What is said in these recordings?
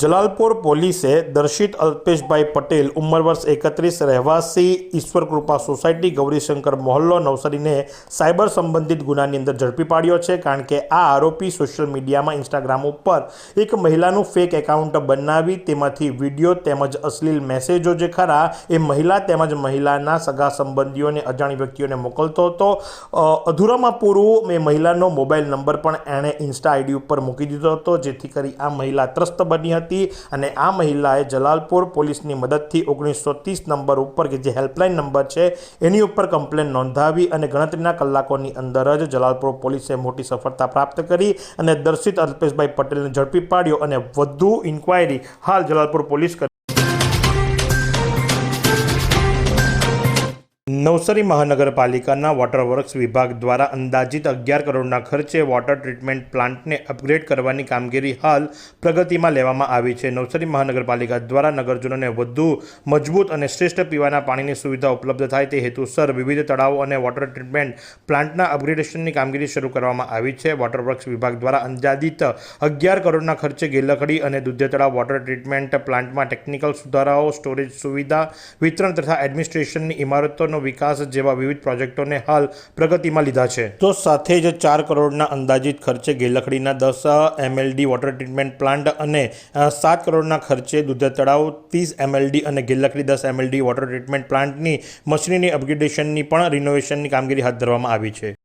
જલાલપુર પોલીસે દર્શિત અલ્પેશભાઈ પટેલ, ઉંમર વર્ષ એકત્રીસ, રહેવાસી ઈશ્વર કૃપા સોસાયટી ગૌરીશંકર મોહલ્લો નવસારીને સાયબર સંબંધિત ગુનાની અંદર ઝડપી પાડ્યો છે કારણ કે આ આરોપી સોશિયલ મીડિયામાં ઇન્સ્ટાગ્રામ ઉપર એક મહિલાનું ફેક એકાઉન્ટ બનાવી તેમાંથી વીડિયો તેમજ અશ્લીલ મેસેજો જે ખરા એ મહિલા તેમજ મહિલાના સગા સંબંધીઓને, અજાણી વ્યક્તિઓને મોકલતો હતો. અધૂરામાં પૂરું એ મહિલાનો મોબાઈલ નંબર પણ એણે ઇન્સ્ટા આઈડી ઉપર મૂકી દીધો હતો, જેથી કરી આ મહિલા ત્રસ્ત બની હતી. અને આ મહિલાએ જલાલપુર પોલીસની મદદથી ઓગણીસો ત્રીસ નંબર ઉપર, કે જે હેલ્પલાઇન નંબર છે, એની ઉપર કમ્પ્લેન નોંધાવી અને ગણતરીના કલાકોની અંદર જ જલાલપુર પોલીસે મોટી સફળતા પ્રાપ્ત કરી અને દર્શિત અલ્પેશભાઈ પટેલને ઝડપી પાડ્યો અને વધુ ઇન્ક્વાયરી હાલ જલાલપુર પોલીસ નવસારી મહાનગરપાલિકાના વોટર વર્ક્સ વિભાગ દ્વારા અંદાજિત અગિયાર કરોડના ખર્ચે વોટર ટ્રીટમેન્ટ પ્લાન્ટને અપગ્રેડ કરવાની કામગીરી હાલ પ્રગતિમાં લેવામાં આવી છે. નવસારી મહાનગરપાલિકા દ્વારા નગરજનોને વધુ મજબૂત અને શ્રેષ્ઠ પીવાના પાણીની સુવિધા ઉપલબ્ધ થાય તે હેતુસર વિવિધ તળાવો અને વોટર ટ્રીટમેન્ટ પ્લાન્ટના અપગ્રેડેશનની કામગીરી શરૂ કરવામાં આવી છે. વોટર વર્ક્સ વિભાગ દ્વારા અંદાજિત અગિયાર કરોડના ખર્ચે ગેલખડી અને દુધે તળાવ વોટર ટ્રીટમેન્ટ પ્લાન્ટમાં ટેકનિકલ સુધારાઓ સ્ટોરેજ સુવિધા, વિતરણ તથા એડમિનિસ્ટ્રેશનની ઇમારતોનો વિકાસ જેવા વિવિધ પ્રોજેક્ટોને હાલ પ્રગતિમાં લીધા છે. તો સાથે જ ચાર કરોડના અંદાજિત ખર્ચે ગેલખડીના દસ એમએલડી વોટર ટ્રીટમેન્ટ પ્લાન્ટ અને સાત કરોડના ખર્ચે દૂધ તળાવ ત્રીસ એમએલડી અને ગેલખડી દસ એમએલડી વોટર ટ્રીટમેન્ટ પ્લાન્ટની મશીનરીની અપગ્રેડેશનની પણ રિનોવેશનની કામગીરી હાથ ધરવામાં આવી છે.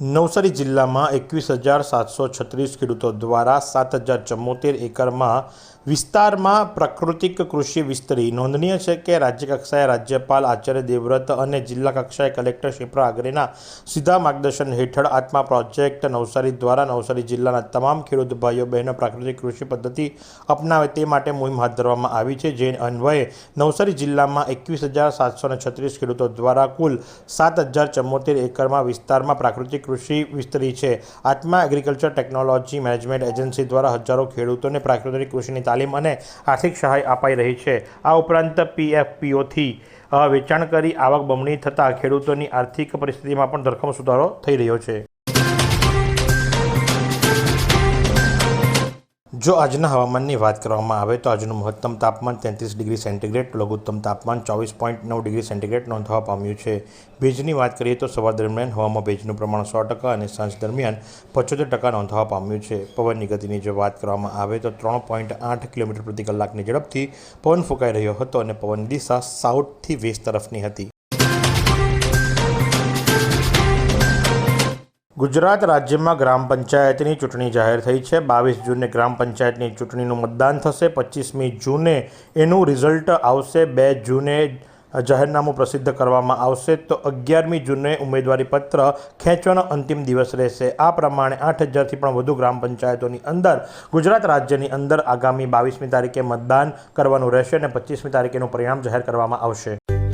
નવસારી જિલ્લામાં એકવીસ હજાર સાતસો છત્રીસ ખેડૂતો દ્વારા સાત હજાર ચુમ્મોતેર એકરમાં વિસ્તારમાં પ્રાકૃતિક કૃષિ વિસ્તરી. નોંધનીય છે કે રાજ્ય કક્ષાએ રાજ્યપાલ આચાર્ય દેવવ્રત અને જિલ્લા કક્ષાએ કલેક્ટર શિપ્રા આગરેના સીધા માર્ગદર્શન હેઠળ આત્મા પ્રોજેક્ટ નવસારી દ્વારા નવસારી જિલ્લાના તમામ ખેડૂત ભાઈઓ, બહેનો પ્રાકૃતિક કૃષિ પદ્ધતિ અપનાવે તે માટે મુહિમ હાથ ધરવામાં આવી છે. જે અન્વયે નવસારી જિલ્લામાં એકવીસ હજાર સાતસો છત્રીસ ખેડૂતો દ્વારા કુલ સાત હજાર ચુમ્મોતેર એકરમાં વિસ્તારમાં પ્રાકૃતિક કૃષિ વિસ્તરી છે. આત્મા એગ્રીકલ્ચર ટેકનોલોજી મેનેજમેન્ટ એજન્સી દ્વારા હજારો ખેડૂતોને પ્રાકૃતિક કૃષિની તાલીમ અને આર્થિક સહાય અપાઈ રહી છે. આ ઉપરાંત પીએફપીઓથી વેચાણ કરી આવક બમણી થતાં ખેડૂતોની આર્થિક પરિસ્થિતિમાં પણ ધરખમ સુધારો થઈ રહ્યો છે. જો આજના હવામાનની વાત કરવામાં આવે તો આજનું મહત્તમ તાપમાન તેત્રીસ ડિગ્રી સેન્ટીગ્રેડ, લઘુત્તમ તાપમાન ચોવીસ પોઈન્ટ નવ ડિગ્રી સેન્ટીગ્રેડ નોંધવા પામ્યું છે. ભેજની વાત કરીએ તો સવાર દરમિયાન હવામાં ભેજનું પ્રમાણ સો ટકા અને સાંજ દરમિયાન પચોતેર ટકા નોંધવા પામ્યું છે. પવનની ગતિની જો વાત કરવામાં આવે તો ત્રણ પોઈન્ટ આઠ કિલોમીટર પ્રતિ કલાકની ઝડપથી પવન ફૂંકાઈ રહ્યો હતો અને પવનની દિશા સાઉથથી વેસ્ટ તરફની હતી. ગુજરાત રાજ્યમાં ગ્રામ પંચાયતની ચૂંટણી જાહેર થઈ છે. બાવીસ જૂને ગ્રામ પંચાયતની ચૂંટણીનું મતદાન થશે. પચીસમી જૂને એનું રિઝલ્ટ આવશે. બે જૂને જાહેરનામું પ્રસિદ્ધ કરવામાં આવશે. તો અગિયારમી જૂને ઉમેદવારી પત્ર ખેંચવાનો અંતિમ દિવસ રહેશે. આ પ્રમાણે આઠ હજારથી પણ વધુ ગ્રામ પંચાયતોની અંદર, ગુજરાત રાજ્યની અંદર આગામી બાવીસમી તારીખે મતદાન કરવાનું રહેશે અને પચીસમી તારીખેનું પરિણામ જાહેર કરવામાં આવશે.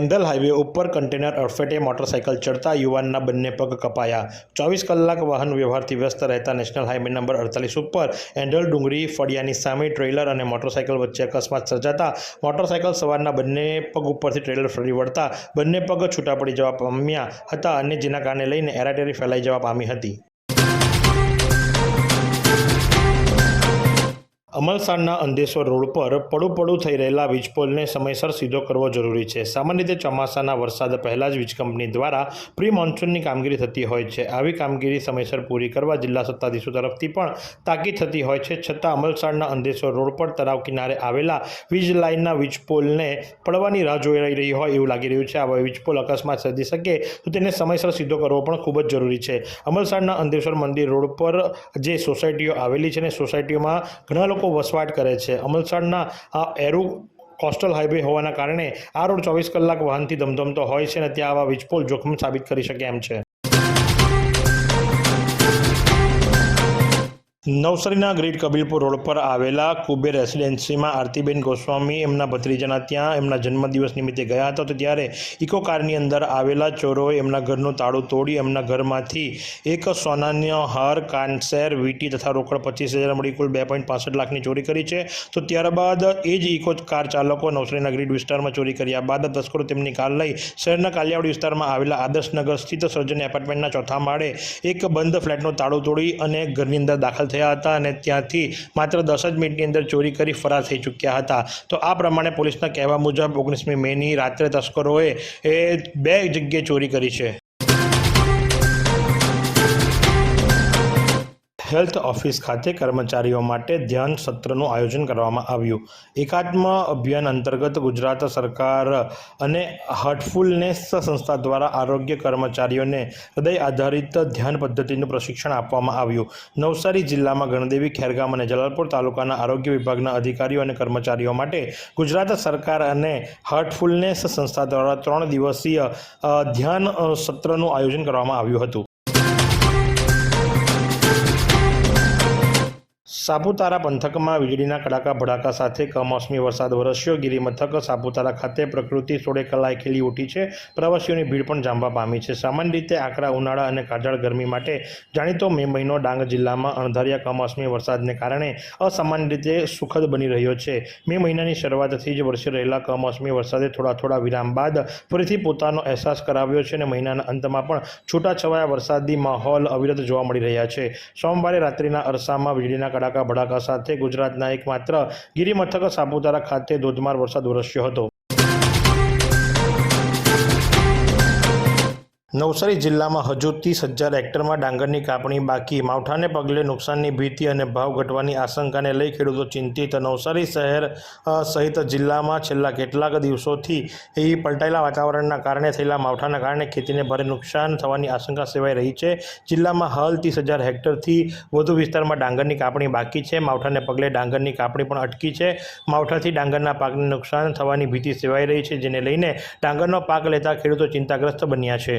એન્ધલ હાઈવે ઉપર કન્ટેનર અડફેટે મોટરસાઇકલ ચડતા યુવાનના બંને પગ કપાયા. ચોવીસ કલાક વાહન વ્યવહારથી વ્યસ્ત રહેતા નેશનલ હાઈવે નંબર અડતાલીસ ઉપર એન્ડલ ડુંગરી ફળિયાની સામે ટ્રેલર અને મોટરસાઇકલ વચ્ચે અકસ્માત સર્જાતા મોટરસાઇકલ સવારના બંને પગ ઉપરથી ટ્રેલર ફરી વળતા બંને પગ છૂટા પડી જવા પામ્યા હતા અને જેના કારણે લઈને એરાટેરી ફેલાઈ જવા પામી હતી. અમલસાડના અંદેશ્વર રોડ પર પડું પડું થઈ રહેલા વીજપોલને સમયસર સીધો કરવો જરૂરી છે. સામાન્ય રીતે ચોમાસાના વરસાદ પહેલાં જ વીજ કંપની દ્વારા પ્રી મોન્સૂનની કામગીરી થતી હોય છે. આવી કામગીરી સમયસર પૂરી કરવા જિલ્લા સત્તાધીશો તરફથી પણ તાકીદ થતી હોય છે. છતાં અમલસાડના અંદેશ્વર રોડ પર તળાવ કિનારે આવેલા વીજ લાઇનના વીજપોલને પડવાની રાહ જોઈ રહી હોય એવું લાગી રહ્યું છે. આવા વીજપોલ અકસ્માત સર્જી શકે તો તેને સમયસર સીધો કરવો પણ ખૂબ જ જરૂરી છે. અમલસાડના અંદેશ્વર મંદિર રોડ પર જે સોસાયટીઓ આવેલી છે ને સોસાયટીઓમાં ઘણા લોકો વસવાટ કરે છે. અમલસાડના આ એરુ કોસ્ટલ હાઈવે હોવાના કારણે આ રોડ ચોવીસ કલાક વાહનથી ધમધમતો હોય છે અને ત્યાં આવા વીજપોલ જોખમ સાબિત કરી શકે એમ છે. નવસારીના ગ્રેટ કબીલપુર રોડ પર આવેલા કુબેર રેસિડેન્સીમાં આરતીબેન ગોસ્વામી એમના ભત્રીજાના ત્યાં એમના જન્મદિવસ નિમિત્તે ગયા હતા. તો ત્યારે ઇકો કારની અંદર આવેલા ચોરોએ એમના ઘરનું તાળું તોડી એમના ઘરમાંથી એક સોનાનો હાર, કાનસેર, વીટી તથા રોકડ પચીસ હજાર મળી કુલ બે પોઈન્ટ પાસઠ લાખની ચોરી કરી છે. તો ત્યારબાદ એ જ ઇકો કાર ચાલકો નવસારીના ગ્રીડ વિસ્તારમાં ચોરી કર્યા બાદ તસ્કરો તેમની કાર લઈ શહેરના કાલિયાવાડ વિસ્તારમાં આવેલા આદર્શનગર સ્થિત સર્જન એપાર્ટમેન્ટના ચોથા માળે એક બંધ ફ્લેટનું તાળું તોડી અને ઘરની અંદર દાખલ થયા હતા અને ત્યાંથી માત્ર દસ જ મિનિટની અંદર ચોરી કરી ફરાર થઈ ચૂક્યા હતા. તો આ પ્રમાણે પોલીસના કહેવા મુજબ ઓગણીસમી મેની રાત્રે તસ્કરોએ એ બે જગ્યાએ ચોરી કરી છે. હેલ્થ ઓફિસ ખાતે કર્મચારીઓ માટે ધ્યાન સત્રનું આયોજન કરવામાં આવ્યું. એકાત્મ અભિયાન અંતર્ગત ગુજરાત સરકાર અને હાર્ટફુલનેસ સંસ્થા દ્વારા આરોગ્ય કર્મચારીઓને હૃદય આધારિત ધ્યાન પદ્ધતિનું પ્રશિક્ષણ આપવામાં આવ્યું. નવસારી જિલ્લામાં ગણદેવી, ખેરગામ અને જલાલપુર તાલુકાના આરોગ્ય વિભાગના અધિકારીઓ અને કર્મચારીઓ માટે ગુજરાત સરકાર અને હાર્ટફુલનેસ સંસ્થા દ્વારા ત્રણ દિવસીય ધ્યાન સત્રનું આયોજન કરવામાં આવ્યું હતું. સાપુતારા પંથકમાં વીજળીના કડાકા ભડાકા સાથે કમોસમી વરસાદ વરસ્યો. ગિરિમથક સાપુતારા ખાતે પ્રકૃતિ સોળે કલાએ ખીલી ઉઠી છે. પ્રવાસીઓની ભીડ પણ જામવા પામી છે. સામાન્ય રીતે આકરા, ઉનાળા અને કાજળ ગરમી માટે જાણીતો મે મહિનો ડાંગ જિલ્લામાં અણધાર્યા કમોસમી વરસાદને કારણે અસામાન્ય રીતે સુખદ બની રહ્યો છે. મે મહિનાની શરૂઆતથી જ વરસી રહેલા કમોસમી વરસાદે થોડા થોડા વિરામ બાદ ફરીથી પોતાનો અહેસાસ કરાવ્યો છે અને મહિનાના અંતમાં પણ છૂટાછવાયા વરસાદી માહોલ અવિરત જોવા મળી રહ્યા છે. સોમવારે રાત્રિના અરસામાં વીજળીના કડાકા ભડાકા સાથે ગુજરાતના એકમાત્ર ગિરિમથક સાપુતારા ખાતે ધોધમાર વરસાદ વરસ્યો હતો. નવસારી જિલ્લામાં હજુ ત્રીસ હજાર હેક્ટરમાં ડાંગરની કાપણી બાકી. માવઠાને પગલે નુકસાનની ભીતિ અને ભાવ ઘટવાની આશંકાને લઈ ખેડૂતો ચિંતિત. નવસારી શહેર સહિત જિલ્લામાં છેલ્લા કેટલાક દિવસોથી એ પલટાયેલા વાતાવરણના કારણે થયેલા માવઠાના કારણે ખેતીને ભારે નુકસાન થવાની આશંકા સેવાઈ રહી છે. જિલ્લામાં હાલ ત્રીસ હજાર હેક્ટરથી વધુ વિસ્તારમાં ડાંગરની કાપણી બાકી છે. માવઠાને પગલે ડાંગરની કાપણી પણ અટકી છે. માવઠાથી ડાંગરના પાકને નુકસાન થવાની ભીતિ સેવાઈ રહી છે, જેને લઈને ડાંગરનો પાક લેતા ખેડૂતો ચિંતાગ્રસ્ત બન્યા છે.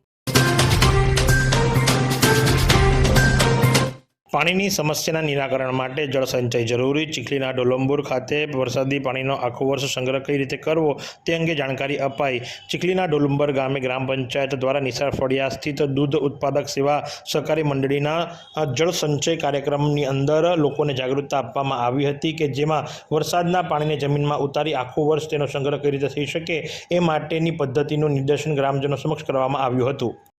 પાણીની સમસ્યાના નિરાકરણ માટે જળ સંચય જરૂરી. ચીખલીના ડોલંબુર ખાતે વરસાદી પાણીનો આખો વર્ષ સંગ્રહ કઈ રીતે કરવો તે અંગે જાણકારી અપાઈ. ચીખલીના ડોલંબર ગામે ગ્રામ પંચાયત દ્વારા નિસાર ફળિયા સ્થિત દૂધ ઉત્પાદક સેવા સહકારી મંડળીના જળસંચય જળ સંચય કાર્યક્રમની અંદર લોકોને જાગૃતતા આપવામાં આવી હતી કે જેમાં વરસાદના પાણીને જમીનમાં ઉતારી આખું વર્ષ તેનો સંગ્રહ કઈ રીતે થઈ શકે એ માટેની પદ્ધતિનું નિદર્શન ગ્રામજનો સમક્ષ કરવામાં આવ્યું હતું.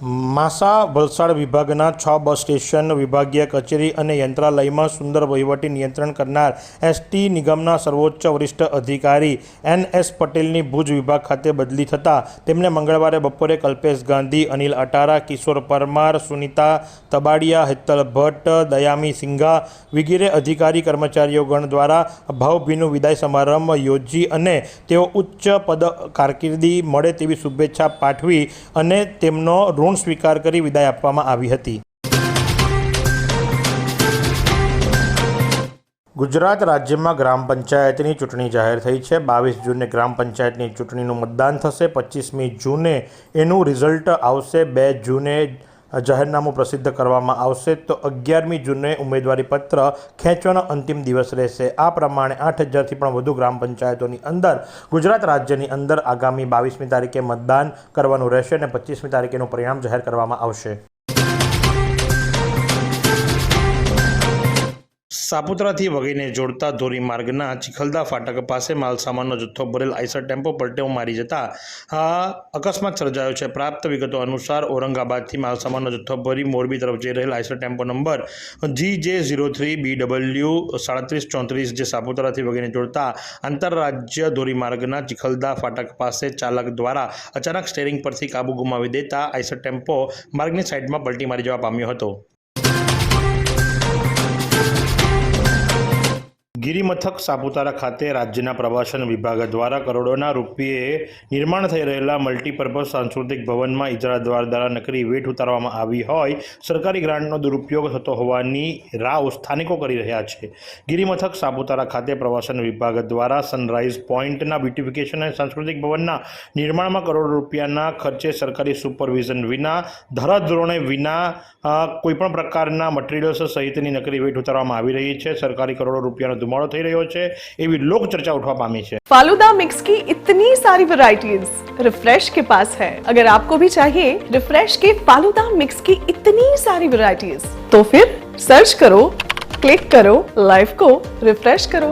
માસા વલસાડ વિભાગના છ બસ સ્ટેશન, વિભાગીય કચેરી અને યંત્રાલયમાં સુંદર વહીવટી નિયંત્રણ કરનાર એસટી નિગમના સર્વોચ્ચ વરિષ્ઠ અધિકારી એન એસ પટેલની ભુજ વિભાગ ખાતે બદલી થતાં તેમને મંગળવારે બપોરે કલ્પેશ ગાંધી, અનિલ અટારા, કિશોર પરમાર, સુનિતા તબાડિયા, હેતલ ભટ્ટ, દયામી સિંઘા વગેરે અધિકારી કર્મચારીઓગણ દ્વારા ભાવભીનું વિદાય સમારંભ યોજી અને તેઓ ઉચ્ચ પદ કારકિર્દી મળે તેવી શુભેચ્છા પાઠવી અને તેમનો ઋણ સ્વીકાર કરી વિદાય આપવામાં આવી હતી. ગુજરાત રાજ્યમાં ગ્રામ પંચાયતની ચૂંટણી જાહેર થઈ છે. બાવીસ જૂને ગ્રામ પંચાયતની ચૂંટણીનું મતદાન થશે. પચીસમી જૂને એનું રિઝલ્ટ આવશે. બે જૂને જાહેરનામું પ્રસિદ્ધ કરવામાં આવશે તો અગિયારમી જૂને ઉમેદવારી પત્ર ખેંચવાનો અંતિમ દિવસ રહેશે. આ પ્રમાણે આઠ હજારથી પણ વધુ ગ્રામ પંચાયતોની અંદર, ગુજરાત રાજ્યની અંદર આગામી બાવીસમી તારીખે મતદાન કરવાનું રહેશે અને પચીસમી તારીખેનું પરિણામ જાહેર કરવામાં આવશે. સાપુતારાથી વગીને જોડતા ધોરીમાર્ગના ચિખલદા ફાટક પાસે માલસામાનનો જથ્થો ભરેલ આઈસર ટેમ્પો પલટેઓ મારી જતા અકસ્માત સર્જાયો છે. પ્રાપ્ત વિગતો અનુસાર ઔરંગાબાદથી માલસામાનનો જથ્થો ભરી મોરબી તરફ જઈ રહેલ આઈસર ટેમ્પો નંબર જી જે ઝીરો થ્રી બી ડબલ્યુ સાડત્રીસ ચોત્રીસ જે સાપુતારાથી વગીને જોડતા આંતરરાજ્ય ધોરીમાર્ગના ચિખલદા ફાટક પાસે ચાલક દ્વારા અચાનક સ્ટેરિંગ પરથી કાબુ ગુમાવી દેતા આઈસર ટેમ્પો માર્ગની સાઇડમાં પલટી મારી જવા પામ્યો હતો. ગિરિમથક સાપુતારા ખાતે રાજ્યના પ્રવાસન વિભાગ દ્વારા કરોડોના રૂપિયે નિર્માણ થઈ રહેલા મલ્ટીપર્પઝ સાંસ્કૃતિક ભવનમાં ઇજરાદાર દ્વારા નકરી વેઠ ઉતારવામાં આવી હોય, સરકારી ગ્રાન્ટનો દુરુપયોગ થતો હોવાની રાવ સ્થાનિકો કરી રહ્યા છે. ગિરિમથક સાપુતારા ખાતે પ્રવાસન વિભાગ દ્વારા સનરાઈઝ પોઈન્ટના બ્યુટિફિકેશન અને સાંસ્કૃતિક ભવનના નિર્માણમાં કરોડો રૂપિયાના ખર્ચે સરકારી સુપરવિઝન વિના, ધરાધોરણે વિના કોઈપણ પ્રકારના મટીરિયલ્સ સહિતની નકરી વેઠ ઉતારવામાં આવી રહી છે. સરકારી કરોડો રૂપિયાનો ધુમાડો થઈ રહ્યો છે એવી લોક ચર્ચા ઉઠવા પામી છે फालूदा मिक्स की इतनी सारी वैरायटीज रिफ्रेश के पास है अगर आपको भी चाहिए रिफ्रेश के फालूदा मिक्स की इतनी सारी वैरायटीज तो फिर सर्च करो क्लिक करो लाइफ को रिफ्रेश करो